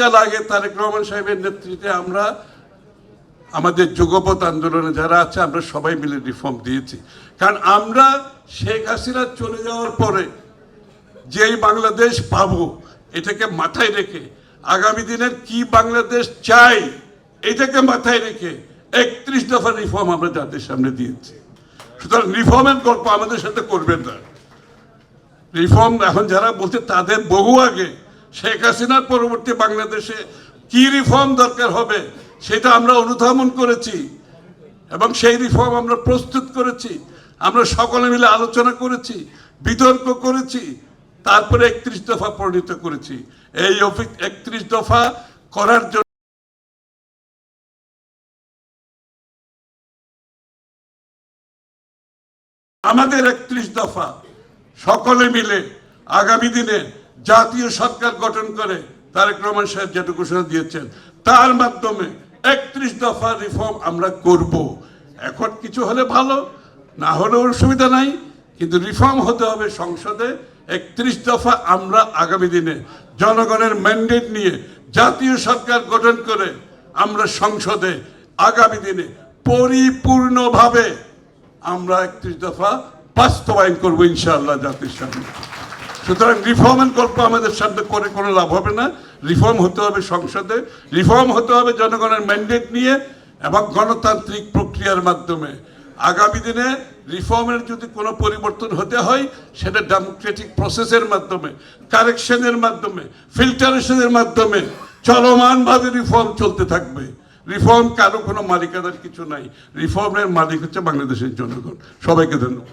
অতীতকাল আগে তারেক রহমান সাহেবের নেতৃত্বে আমরা আমাদের যুগপথ আন্দোলনে যারা আছে, আমরা সবাই মিলে রিফর্ম দিয়েছি। কারণ আমরা শেখ হাসিনা চলে যাওয়ার পরে যেই বাংলাদেশ পাবো, এটাকে মাথায় রেখে আগামী দিনের কি বাংলাদেশ চাই, এটাকে মাথায় রেখে একত্রিশ দফা রিফর্ম আমরা জাতির সামনে দিয়েছি। সুতরাং রিফর্মের গল্প আমাদের সাথে করবেন না। রিফর্ম এখন যারা বলছে তাদের বহু আগে শেখ হাসিনার পরবর্তী বাংলাদেশে কি রিফর্ম দরকার হবে, সেটা আমরা অনুধাবন করেছি এবং সেই রিফর্ম আমরা প্রস্তুত করেছি, আমরা সকলে মিলে আলোচনা করেছি, বিতর্ক করেছি, তারপরে একত্রিশ দফা পরিণত করেছি। এই অফিস একত্রিশ দফা করার জন্য আমাদের একত্রিশ দফা সকলে মিলে আগামী দিনে জাতীয় সরকার গঠন করে, তারেক রহমান সাহেব যেটা ঘোষণা দিয়েছেন, তার মাধ্যমে একত্রিশ দফা রিফর্ম আমরা করব। এখন কিছু হলে ভালো, না হলেও অসুবিধা নাই, কিন্তু রিফর্ম হতে হবে সংসদে, একত্রিশ দফা আমরা আগামী দিনে জনগণের ম্যান্ডেট নিয়ে জাতীয় সরকার গঠন করে আমরা সংসদে আগামী দিনে পরিপূর্ণভাবে আমরা একত্রিশ দফা বাস্তবায়ন করব ইনশাআল্লাহ জাতির সামনে। সুতরাং রিফর্মের গল্প আমাদের সামনে করে কোনো লাভ হবে না। রিফর্ম হতে হবে সংসদে। রিফর্ম হতে হবে জনগণের ম্যান্ডেট নিয়ে এবং গণতান্ত্রিক প্রক্রিয়ার মাধ্যমে। আগামী দিনে রিফর্মের যদি কোনো পরিবর্তন হতে হয়, সেটা ডেমোক্রেটিক প্রসেসের মাধ্যমে কারেকশনের মাধ্যমে ফিল্টারেশনের মাধ্যমে চলমানভাবে রিফর্ম চলতে থাকবে। রিফর্ম কারও কোনো মালিকানার কিছু নাই। রিফর্মের মালিক হচ্ছে বাংলাদেশের জনগণ। সবাইকে ধন্যবাদ।